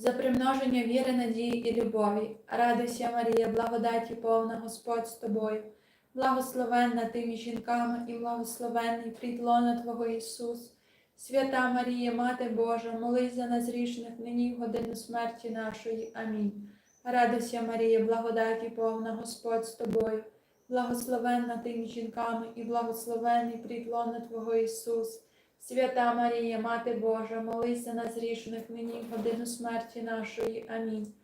За примноження віри, надії і любові, радуйся, Марія, благодаті повна Господь з тобою. Благословенна ти між жінками і благословенний плід Твого Ісус. Свята Марія, Мати Божа, молись за нас грішних нині в годину смерті нашої. Амінь. Радуйся, Марія, благодаті повна Господь з тобою. Благословенна ти жінками і благословенний плід лона Твого Ісус. Свята Марія, Мати Божа, молись за нас грішних нині в годину смерті нашої. Амінь.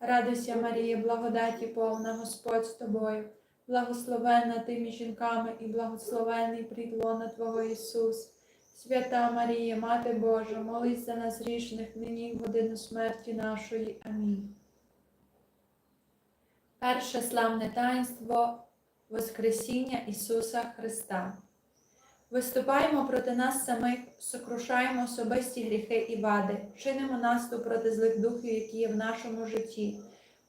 Радуйся, Марія, благодаті повна Господь з тобою. Благословенна ти між жінками і благословенний плід Твого Ісус. Свята Марія, Мати Божа, молись за нас грішних нині в годину смерті нашої. Амінь. Перше славне таїнство Воскресіння Ісуса Христа. Виступаємо проти нас самих, сокрушаємо особисті гріхи і вади, чинимо наступ проти злих духів, які є в нашому житті,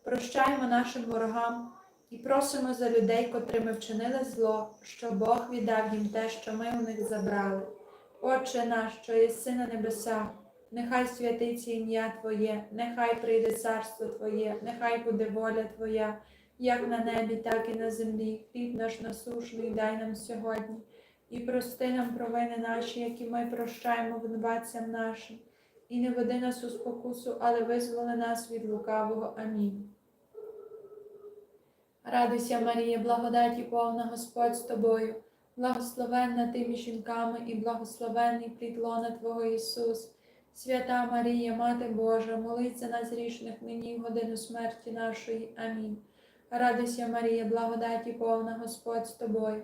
прощаємо нашим ворогам. І просимо за людей, котрими вчинили зло, що Бог віддав їм те, що ми у них забрали. Отче наш, що єси на небесах, нехай святиться ім'я Твоє, нехай прийде царство Твоє, нехай буде воля Твоя, як на небі, так і на землі. Хліб наш насушний дай нам сьогодні, і прости нам провини наші, які ми прощаємо винуватцям нашим, і не веди нас у спокусу, але визволи нас від лукавого. Амінь. Радуйся, Марія, благодаті повна Господь з тобою, благословенна ти між жінками і благословенний плід лона Твого Ісус. Свята Марія, Мати Божа, молись за нас грішних нині в годину смерті нашої. Амінь. Радуйся, Марія, благодаті повна Господь з тобою,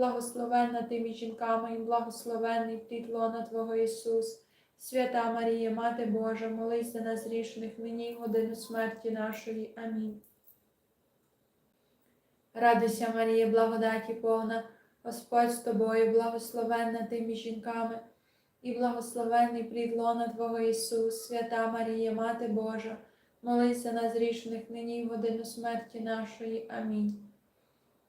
благословенна ти між жінками і благословенний плід лона Твого Ісус. Свята Марія, Мати Божа, молись за нас грішних нині в годину смерті нашої. Амінь. Радуйся, Марія, благодаті повна, Господь з тобою, благословенна ти між жінками, і благословенний плід лона Твого Ісус, свята Марія, Мати Божа, молись за нас нині в годину смерті нашої. Амінь.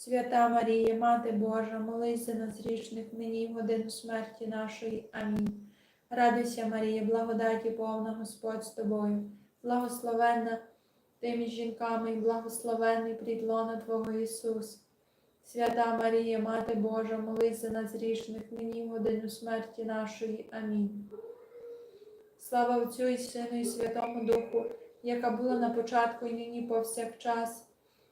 Свята Марія, Мати Божа, молися на зрішних нині в годину смерті нашої. Амінь. Радуйся, Марія, благодаті повна Господь з тобою, благословенна ти між жінками, і благословенний плід лона Твого Ісус. Свята Марія, Мати Божа, молись за нас грішних, нині в годину смерті нашої. Амінь. Слава Отцю і Сину і Святому Духу, яка була на початку і нині повсякчас,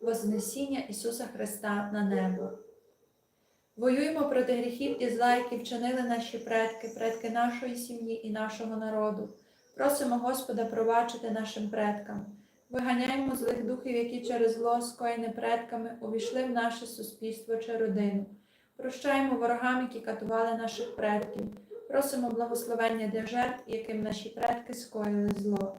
Вознесіння Ісуса Христа на небо. Воюємо проти гріхів і зла, які вчинили наші предки, предки нашої сім'ї і нашого народу. Просимо Господа пробачити нашим предкам. Виганяємо злих духів, які через зло, скоєне предками, увійшли в наше суспільство чи родину. Прощаємо ворогам, які катували наших предків. Просимо благословення для жертв, яким наші предки скоїли зло.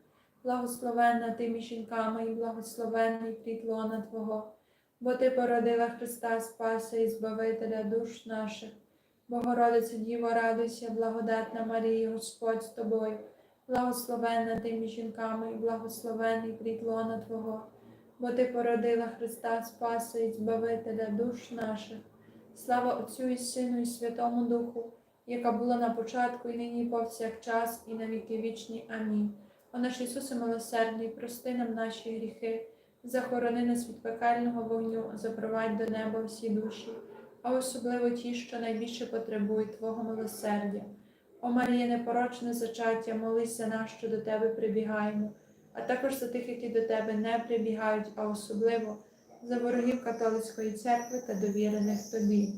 благословенна ти між жінками і благословенний плід лона Твого, бо Ти породила Христа Спаса і Збавителя душ наших. Богородице Діво, радуйся, благодатна Марія, Господь з тобою, благословенна ти між жінками і благословенний плід лона Твого бо Ти породила Христа Спаса і Збавителя душ наших. Слава Отцю і Сину, і Святому Духу, яка була на початку, і нині повсякчас, і на віки вічні. Амінь. О наш Ісусе милосердний, прости нам наші гріхи, захорони нас від пекельного вогню, запровадь до неба всі душі, а особливо ті, що найбільше потребують Твого милосердя. О Марія, непорочне зачаття, молись за нас, що до Тебе прибігаємо а також за тих, які до тебе не прибігають, а особливо за ворогів католицької церкви та довірених тобі.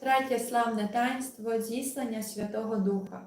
Третє славне таїнство зіслання Святого Духа.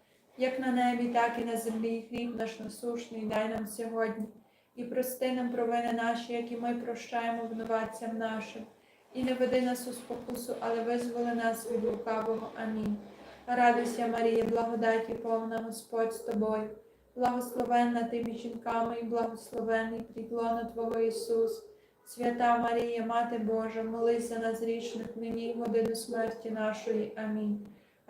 як на небі, так і на землі. Хліб наш насушний дай нам сьогодні, і прости нам провини наші, які ми прощаємо винуватцям нашим. І не веди нас у спокусу, але визволи нас від лукавого. Амінь. Радуйся, Марія, благодаті повна Господь з тобою, благословенна ти між жінками і благословенний приклона Твого Ісус. Свята Марія, Мати Божа, молись за нас грішних нині годину смерті нашої. Амінь.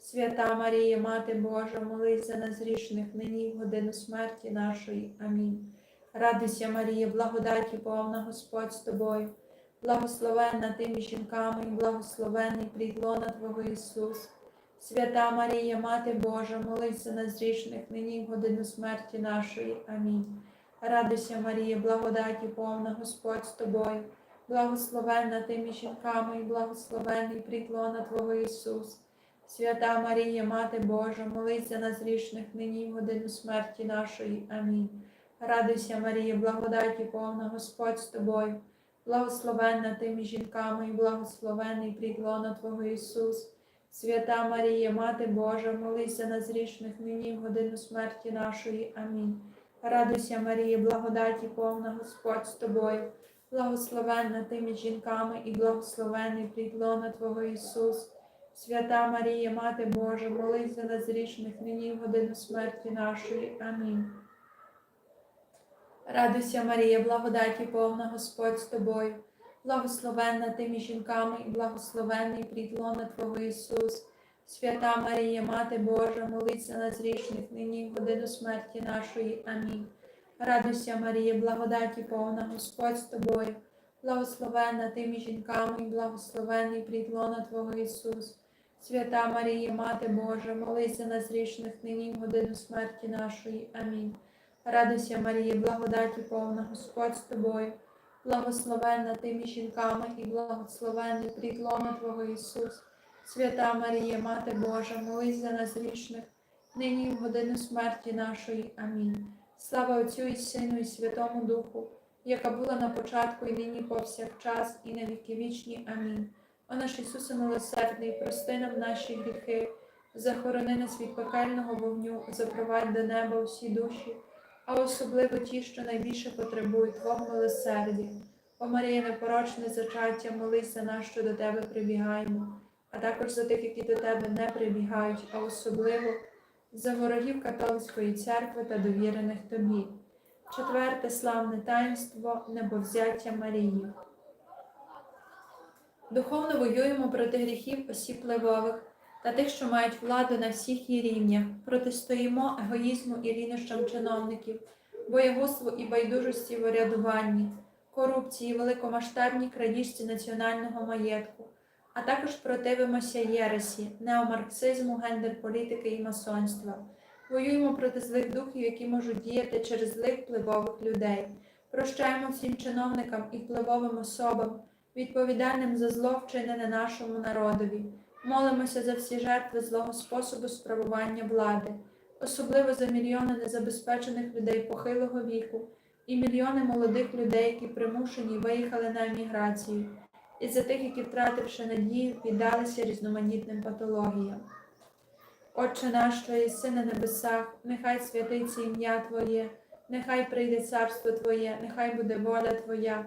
Свята Марія, Мати Божа, молись за нас нині в годину смерті нашої. Амінь. Радуйся, Марія, благодаті повна Господь з тобою. Благословенна ти між жінками і благословенний приклона Твого Ісус. Свята Марія, Мати Божа, молись за нас грішних нині в годину смерті нашої. Амінь. Радуйся, Марія, благодаті повна Господь з тобою. Благословенна ти між жінками і благословенний приклона Твого Ісус. Свята Марія, Мати Божа, молись за нас грішних нині в годину смерті нашої. Амінь. Радуйся, Марія, благодаті повна Господь з тобою. Благословенна ти між жінками і благословенний приклона Твого Ісус. Свята Марія, Мати Божа, молись за нас грішних нині в годину смерті нашої. Амінь. Радуйся, Марія, благодаті повна Господь з тобою. Благословенна ти між жінками і благословений приклона Твого Ісус. Свята Марія, Мати Божа, молись за нас грішних нині в годину смерті нашої. Амінь. Радуйся, Марія, благодаті повна Господь з тобою. Благословенна ти між жінками і благословенний приклона Твого Ісус. Свята Марія, Мати Божа, молись за нас грішних нині в годину смерті нашої. Амінь. Радуйся, Марія, благодаті повна Господь з тобою. Благословенна ти між жінками і благословенний приклона Твого Ісус. Свята Марія, Мати Божа, молись за нас грішних нині в годину смерті нашої. Амінь. Радуйся, Марія, благодаті повна Господь з тобою. Благословенна ти між жінками і благословенний приклона Твого Ісус. Свята Марія, Мати Божа, молись за нас грішних, нині в годину смерті нашої. Амінь. Слава Отцю і Сину, і Святому Духу, яка була на початку і нині повсякчас, і на віки вічні. Амінь. О наш Ісусе милосердний, прости нам наші гріхи, захорони нас від пекельного вогню, запровадь до неба усі душі а особливо ті, що найбільше потребують Твого милосердя. О Марія, непорочне зачаття, молись за нас, що до Тебе прибігаємо, а також за тих, які до Тебе не прибігають, а особливо за ворогів католицької церкви та довірених Тобі. Четверте славне таїнство небовзяття Марії. Духовно воюємо проти гріхів осіб впливових та тих, що мають владу на всіх її рівнях, протистоїмо егоїзму і лінощам чиновників, боягузтву і байдужості в урядуванні, корупції, великомасштабній крадіжці національного маєтку, а також противимося єресі, неомарксизму, гендер-політики і масонства. Воюємо проти злих духів, які можуть діяти через злих впливових людей. Прощаємо всім чиновникам і впливовим особам, відповідальним за зло вчинене нашому народові. Молимося за всі жертви злого способу справування влади, особливо за мільйони незабезпечених людей похилого віку і мільйони молодих людей, які примушені виїхали на еміграцію, і за тих, які, втративши надію, піддалися різноманітним патологіям. Отче наш, що єси на небесах, нехай святиться ім'я Твоє, нехай прийде царство Твоє, нехай буде воля Твоя,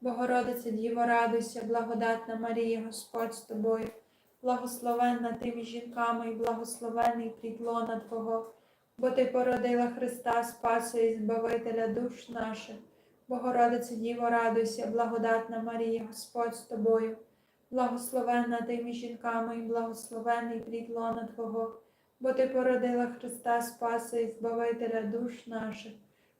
Богородице Діво, радуйся, благодатна Марія, Господь з тобою, благословенна ти між жінками і благословений плід лона Твого, бо Ти породила Христа Спаса і Збавителя душ наших. Богородице Діво, радуйся, благодатна Марія, Господь з тобою, благословенна ти між жінками і благословений плід лона Твого, бо Ти породила Христа Спаса і Збавителя душ наших.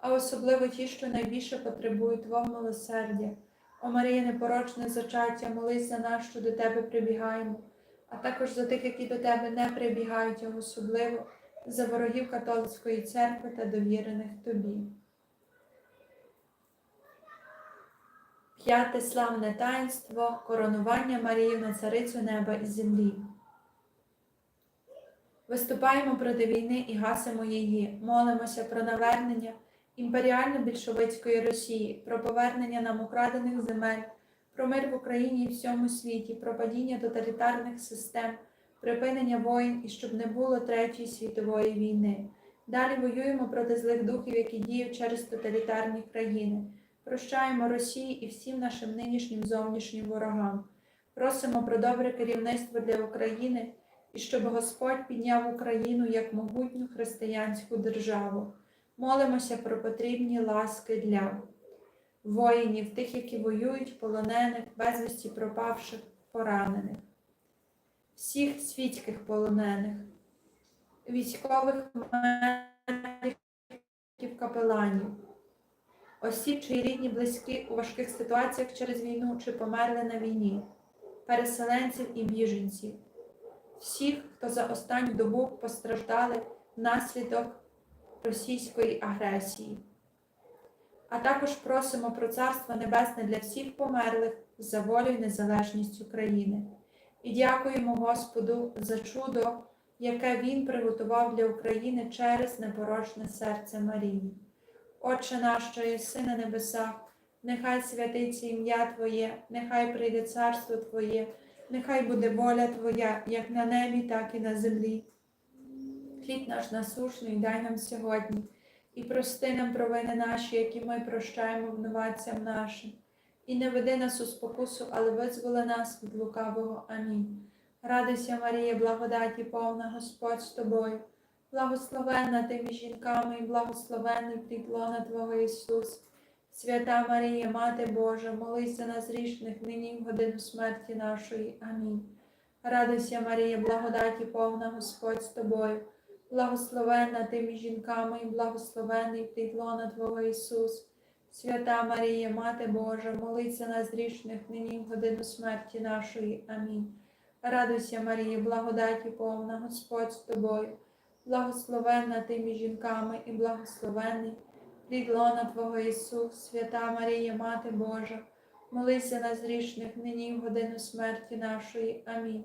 а особливо ті, що найбільше потребують Твого милосердя. О Марія, непорочне зачаття, молись за нас, що до Тебе прибігаємо, а також за тих, які до Тебе не прибігають, особливо за ворогів католицької церкви та довірених Тобі. П'яте славне таїнство коронування Марії на царицю неба і землі. Виступаємо проти війни і гасимо її, молимося про навернення імперіально-більшовицької Росії, про повернення нам украдених земель, про мир в Україні і всьому світі, про падіння тоталітарних систем, припинення воїн і щоб не було Третьої світової війни. Далі воюємо проти злих духів, які діють через тоталітарні країни. Прощаємо Росії і всім нашим нинішнім зовнішнім ворогам. Просимо про добре керівництво для України і щоб Господь підняв Україну як могутню християнську державу. Молимося про потрібні ласки для воїнів, тих, які воюють, полонених, безвісті пропавших, поранених, всіх світських полонених, військових медиків, капеланів. Осіб, чиї рідні близькі у важких ситуаціях через війну чи померли на війні, переселенців і біженців, всіх, хто за останню добу постраждали внаслідок російської агресії. А також просимо про Царство Небесне для всіх померлих за волю і незалежність України. І дякуємо Господу за чудо, яке Він приготував для України через непорочне серце Марії. Отче наш, що єси на небесах, нехай святиться ім'я Твоє, нехай прийде царство Твоє, нехай буде воля Твоя, як на небі, так і на землі. Хліб наш насушний дай нам сьогодні, і прости нам провини наші, які ми прощаємо винуватцям нашим. І не веди нас у спокусу, але визволи нас від лукавого. Амінь. Радуйся, Марія, благодаті повна Господь з тобою. Благословенна ти між жінками і благословенний плід лона Твого Ісус. Свята Марія, Мати Божа, молись за нас грішних нині в годину смерті нашої. Амінь. Радуйся, Марія, благодаті повна Господь з тобою. Благословенна ти між жінками і благословенний плід лона Твого Ісус. Свята Марія, Мати Божа, молиться нас грішних нині в годину смерті нашої. Амінь. Радуйся, Марія, благодаті повна, Господь з тобою, благословенна ти між жінками і благословенний плід лона Твого Ісус, свята Марія, Мати Божа, молися нас грішних нині в годину смерті нашої. Амінь.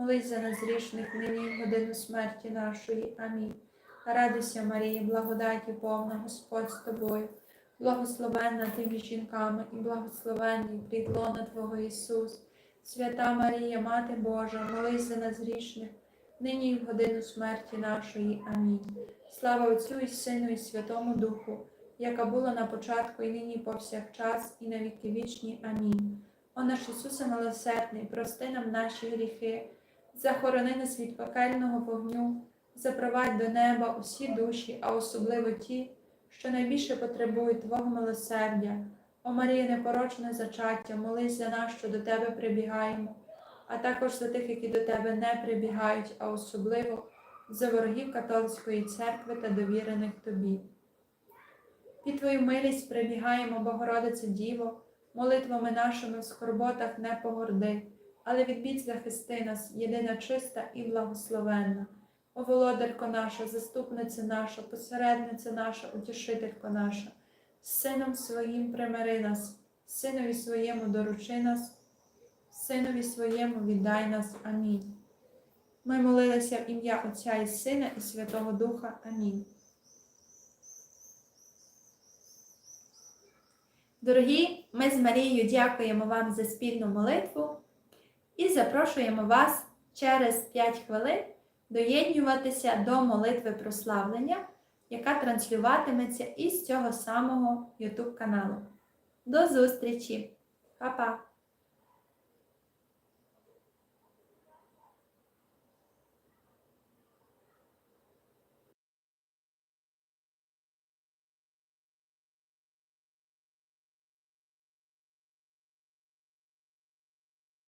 молись за нас грішних нині в годину смерті нашої. Амінь. Радуйся, Марія, благодаті повна Господь з тобою, благословенна ти між жінками і благословенний плід Твого Ісус. Свята Марія, Мати Божа, молись за нас грішних, нині і в годину смерті нашої. Амінь. Слава Отцю і Сину, і Святому Духу, яка була на початку, і нині, повсякчас, і на віки вічні. Амінь. О наш Ісусе милосердний, прости нам наші гріхи, захорони нас від пекельного вогню, запровадь до неба усі душі, а особливо ті, що найбільше потребують Твого милосердя. О Марія, непорочне зачаття, молись за нас, що до Тебе прибігаємо, а також за тих, які до Тебе не прибігають, а особливо за ворогів католицької церкви та довірених Тобі. Під Твою милість прибігаємо, Богородице Діво, молитвами нашими в скорботах не погорди, але від бід захисти нас, єдина чиста і благословенна. О володарко наша, заступниця наша, посередниця наша, утішителько наша. Сином своїм примири нас, Синові своєму доручи нас, Синові своєму віддай нас. Амінь. Ми молилися в ім'я Отця і Сина і Святого Духа. Амінь. Дорогі, ми з Марією дякуємо вам за спільну молитву і запрошуємо вас через 5 хвилин доєднюватися до молитви прославлення яка транслюватиметься із цього самого YouTube каналу. До зустрічі! Па-па!